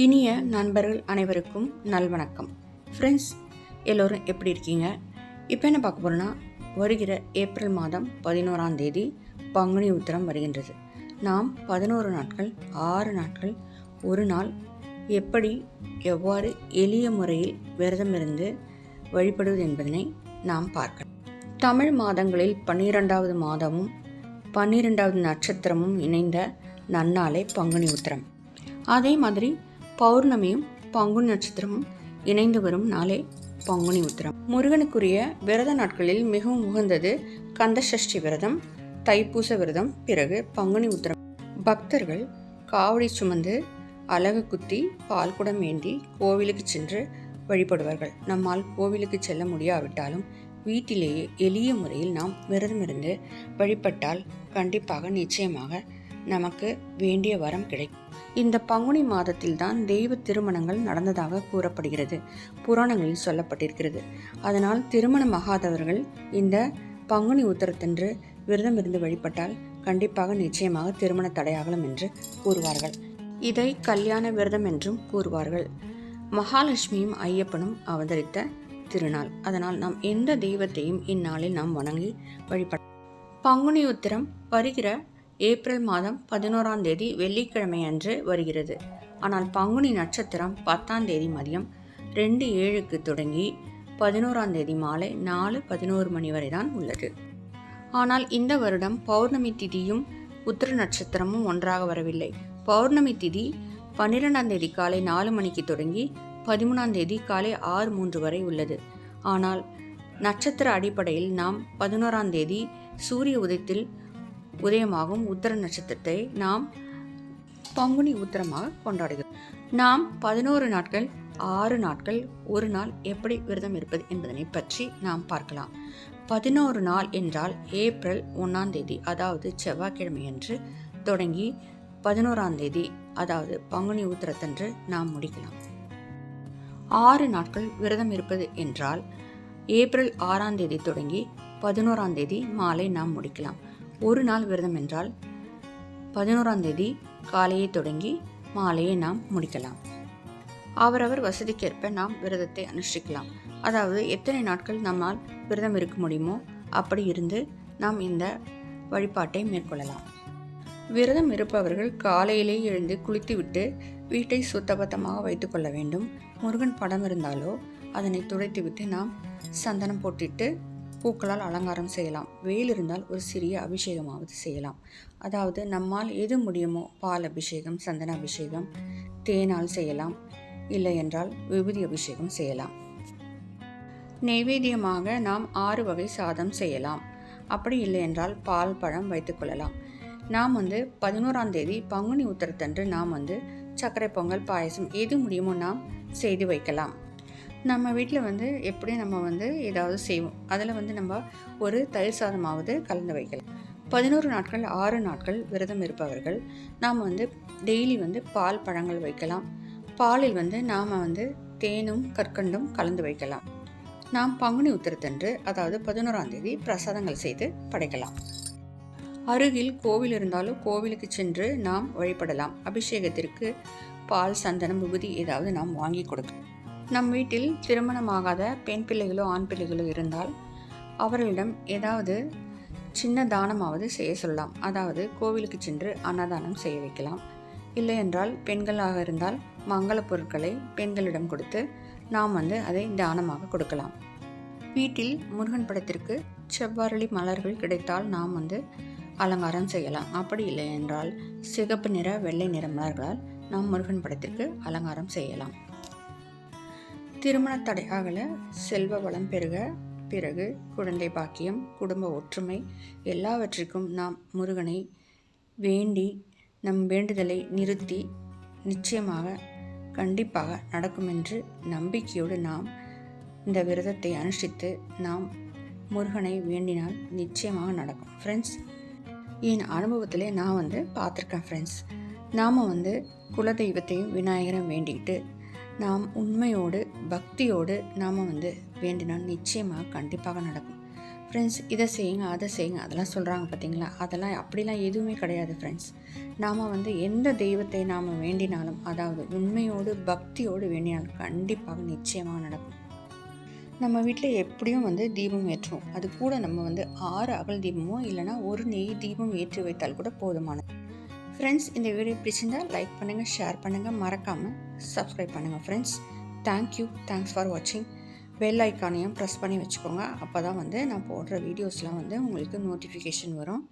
இனிய நண்பர்கள் அனைவருக்கும் நல்வணக்கம். ஃப்ரெண்ட்ஸ் எல்லோரும் எப்படி இருக்கீங்க? இப்போ என்ன பார்க்க போகிறோன்னா வருகிற ஏப்ரல் மாதம் பதினோராம் தேதி பங்குனி உத்திரம் வருகின்றது. நாம் பதினோரு நாட்கள் ஆறு நாட்கள் ஒரு நாள் எப்படி எவ்வாறு எளிய முறையில் விரதம் இருந்து வழிபடுவது என்பதனை நாம் பார்க்கலாம். தமிழ் மாதங்களில் பன்னிரெண்டாவது மாதமும் பன்னிரெண்டாவது நட்சத்திரமும் இணைந்த நன்னாளே பங்குனி உத்திரம். அதே மாதிரி பௌர்ணமியும் பங்குனி நட்சத்திரமும் இணைந்து வரும் நாளே பங்குனி உத்திரம். முருகனுக்குரிய விரத நாட்களில் மிகவும் உகந்தது கந்தசஷ்டி விரதம் தைப்பூச விரதம் பிறகு பங்குனி உத்திரம். பக்தர்கள் காவடி சுமந்து அலகு குத்தி பால் குடம் ஏந்தி கோவிலுக்கு சென்று வழிபடுவார்கள். நம்மால் கோவிலுக்கு செல்ல முடியாவிட்டாலும் வீட்டிலேயே எளிய முறையில் நாம் விரதம் இருந்து வழிபட்டால் கண்டிப்பாக நிச்சயமாக நமக்கு வேண்டிய வரம் கிடைக்கும். இந்த பங்குனி மாதத்தில்தான் தெய்வ திருமணங்கள் நடந்ததாக கூறப்படுகிறது. புராணங்களில் சொல்லப்பட்டிருக்கிறது. அதனால் திருமணமாகாதவர்கள் இந்த பங்குனி உத்தரத்தன்று விரதம் இருந்து வழிபட்டால் கண்டிப்பாக நிச்சயமாக திருமண தடையாகலாம் என்று கூறுவார்கள். இதை கல்யாண விரதம் என்றும் கூறுவார்கள். மகாலட்சுமியும் ஐயப்பனும் அவதரித்த திருநாள். அதனால் நாம் எந்த தெய்வத்தையும் இந்நாளில் நாம் வணங்கி வழிபட பங்குனி உத்திரம் வருகிற ஏப்ரல் மாதம் பதினோராம் தேதி வெள்ளிக்கிழமை அன்று வருகிறது. ஆனால் பங்குனி நட்சத்திரம் பத்தாம் தேதி மதியம் ரெண்டு ஏழுக்கு தொடங்கி பதினோராம் தேதி மாலை நாலு பதினோரு மணி வரை தான் உள்ளது. ஆனால் இந்த வருடம் பௌர்ணமி திதியும் உத்திர நட்சத்திரமும் ஒன்றாக வரவில்லை. பௌர்ணமி திதி பன்னிரெண்டாம் தேதி காலை நாலு மணிக்கு தொடங்கி பதிமூணாம் தேதி காலை ஆறு மூன்று வரை உள்ளது. ஆனால் நட்சத்திர அடிப்படையில் நாம் பதினோராம் தேதி சூரிய உதயத்தில் உதயமாகும் உத்தர நட்சத்திரத்தை நாம் பங்குனி உத்தரமாக கொண்டாடுகிறோம். நாம் பதினோரு நாட்கள் ஆறு நாட்கள் ஒரு நாள் எப்படி விரதம் இருப்பது என்பதனை பற்றி நாம் பார்க்கலாம். பதினோரு நாள் என்றால் ஏப்ரல் ஒன்றாம் தேதி அதாவது செவ்வாய்க்கிழமையன்று தொடங்கி பதினோராம் தேதி அதாவது பங்குனி உத்திரத்தன்று நாம் முடிக்கலாம். ஆறு நாட்கள் விரதம் இருப்பது என்றால் ஏப்ரல் ஆறாம் தேதி தொடங்கி பதினோராம் தேதி மாலை நாம் முடிக்கலாம். ஒரு நாள் விரதம் என்றால் பதினோராம் தேதி காலையை தொடங்கி மாலையை நாம் முடிக்கலாம். அவரவர் வசதிக்கேற்ப நாம் விரதத்தை அனுஷ்டிக்கலாம். அதாவது எத்தனை நாட்கள் நம்மால் விரதம் இருக்க முடியுமோ அப்படி இருந்து நாம் இந்த வழிபாட்டை மேற்கொள்ளலாம். விரதம் இருப்பவர்கள் காலையிலே எழுந்து குளித்துவிட்டு வீட்டை சுத்தபத்தமாக வைத்துக்கொள்ள வேண்டும். முருகன் படம் இருந்தாலோ அதனை துடைத்துவிட்டு நாம் சந்தனம் போட்டிட்டு பூக்களால் அலங்காரம் செய்யலாம். வெயில் இருந்தால் ஒரு சிறிய அபிஷேகமாவது செய்யலாம். அதாவது நம்மால் எது முடியுமோ பால் அபிஷேகம் சந்தன அபிஷேகம் தேனால் செய்யலாம். இல்லை என்றால் விபூதி அபிஷேகம் செய்யலாம். நைவேத்தியமாக நாம் ஆறு வகை சாதம் செய்யலாம். அப்படி இல்லை என்றால் பால் பழம் வைத்துக்கொள்ளலாம் நாம் வந்து பதினோராம் தேதி பங்குனி உத்தரத்தன்று நாம் வந்து சர்க்கரை பொங்கல் பாயசம் எது முடியுமோ நாம் செய்து வைக்கலாம். நம்ம வீட்டில் வந்து எப்படியும் நம்ம வந்து ஏதாவது செய்வோம். அதில் வந்து நம்ம ஒரு தயிர் சாதமாவது கலந்து வைக்கலாம். பதினோரு நாட்கள் ஆறு நாட்கள் விரதம் இருப்பவர்கள் நாம் வந்து டெய்லி வந்து பால் பழங்கள் வைக்கலாம். பாலில் வந்து நாம் வந்து தேனும் கற்கண்டும் கலந்து வைக்கலாம். நாம் பங்குனி உத்திரத்தன்று அதாவது பதினோராம் தேதி பிரசாதங்கள் செய்து படைக்கலாம். அருகில் கோவில் இருந்தாலும் கோவிலுக்கு சென்று நாம் வழிபடலாம். அபிஷேகத்திற்கு பால் சந்தனம் விபூதி ஏதாவது நாம் வாங்கி கொடுக்கலாம். நம் வீட்டில் திருமணமாகாத பெண் பிள்ளைகளோ ஆண் பிள்ளைகளோ இருந்தால் அவர்களிடம் ஏதாவது சின்ன தானமாவது செய்ய சொல்லலாம். அதாவது கோவிலுக்கு சென்று அன்னதானம் செய்ய வைக்கலாம். இல்லை என்றால் பெண்களாக இருந்தால் மங்கள பொருட்களை பெண்களிடம் கொடுத்து நாம் வந்து அதை தானமாக கொடுக்கலாம். வீட்டில் முருகன் படத்திற்கு செவ்வாரளி மலர்கள் கிடைத்தால் நாம் வந்து அலங்காரம் செய்யலாம். அப்படி இல்லை என்றால் சிகப்பு நிற வெள்ளை நிற மலர்களால் நாம் முருகன் படத்திற்கு அலங்காரம் செய்யலாம். திருமண தடையாகல செல்வ வளம் பெருக பிறகு குழந்தை பாக்கியம் குடும்ப ஒற்றுமை எல்லாவற்றிற்கும் நாம் முருகனை வேண்டி நம் வேண்டுதலை நிறுத்தி நிச்சயமாக கண்டிப்பாக நடக்கும் என்று நம்பிக்கையோடு நாம் இந்த விரதத்தை அனுஷ்டித்து நாம் முருகனை வேண்டினால் நிச்சயமாக நடக்கும். ஃப்ரெண்ட்ஸ் என் அனுபவத்திலே நான் வந்து பார்த்துருக்கேன் ஃப்ரெண்ட்ஸ் நாம் வந்து குலதெய்வத்தையும் விநாயகரும் வேண்டிக்கிட்டு நாம் உண்மையோடு பக்தியோடு நாம் வந்து வேண்டினால் நிச்சயமாக கண்டிப்பாக நடக்கும். ஃப்ரெண்ட்ஸ் இதை செய்யுங்க அதை செய்யுங்க அதெல்லாம் சொல்கிறாங்க பார்த்தீங்களா? அதெல்லாம் அப்படிலாம் எதுவுமே கிடையாது ஃப்ரெண்ட்ஸ் நாம் வந்து எந்த தெய்வத்தை நாம் வேண்டினாலும் அதாவது உண்மையோடு பக்தியோடு வேண்டினாலும் கண்டிப்பாக நிச்சயமாக நடக்கும். நம்ம வீட்டில் எப்படியும் வந்து தீபம் ஏற்றுவோம். அது கூட நம்ம வந்து ஆறு அகல் தீபமோ இல்லைனா ஒரு நெய் தீபம் ஏற்றி வைத்தால் கூட போதுமானது. ஃப்ரெண்ட்ஸ் இந்த வீடியோ பிடிச்சிருந்தால் லைக் பண்ணுங்கள் ஷேர் பண்ணுங்கள் மறக்காமல் சப்ஸ்கிரைப் பண்ணுங்கள் friends thank you thanks for வாட்சிங் பெல் ஐக்கானையும் ப்ரெஸ் பண்ணி வச்சுக்கோங்க. அப்போ தான் வந்து நான் போடுற வீடியோஸ்லாம் வந்து உங்களுக்கு நோட்டிஃபிகேஷன் வரும்.